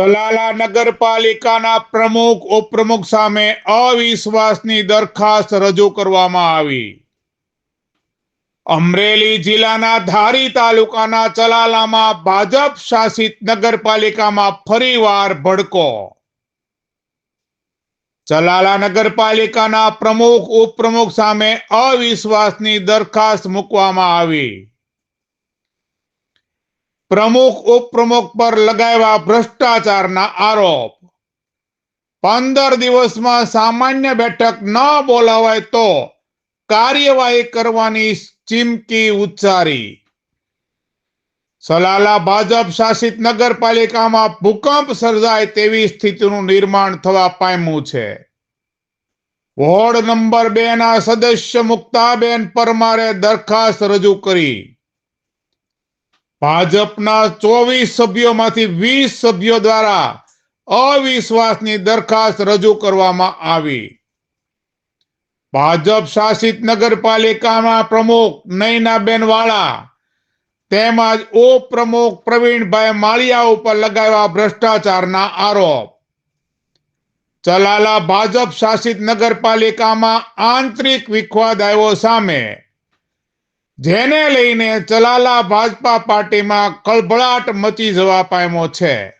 તલાલા નગરપાલિકાના પ્રમુખ ઉપપ્રમુખ સામે અવિશ્વાસની દરખાસ્ત રજૂ કરવામાં આવી અમરેલી જિલ્લાના ધારી તાલુકાના ચલાલામાં ભાજપ શાસિત નગરપાલિકામાં ફરીવાર ભડકો ચલાલા નગરપાલિકાના પ્રમુખ ઉપપ્રમુખ સામે અવિશ્વાસની દરખાસ્ત મૂકવામાં આવી પ્રમુખ ઉપપ્રમુખ પર લગાવ્યા ભ્રષ્ટાચારના આરોપ. પંદર દિવસમાં સામાન્ય બેઠક ન બોલાવાય તો કાર્યવાહી કરવાની ચીમકી ઉચ્ચારી. સલાલા ભાજપ શાસિત નગરપાલિકામાં ભૂકંપ સર્જાય તેવી સ્થિતિનું નિર્માણ થવા પામ્યું છે. વોર્ડ નંબર બે ના સદસ્ય મુક્તાબેન પરમારે દરખાસ્ત રજૂ કરી. ભાજપના ચોવીસ સભ્યોમાંથી વીસ સભ્યો દ્વારા અવિશ્વાસની દરખાસ્ત રજૂ કરવામાં આવી. ભાજપ શાસિત નગરપાલિકાના પ્રમુખ નૈનાબેન વાળા તેમજ ઉપપ્રમુખ પ્રવીણભાઈ માળિયા ઉપર લગાવ્યા ભ્રષ્ટાચારના આરોપ. ચલાલા ભાજપ શાસિત નગરપાલિકામાં આંતરિક વિખવાદ આવ્યો સામે જેને લઈને ચલાલા ભાજપા પાર્ટીમાં કળભળાટ મચી જવા પામ્યો છે.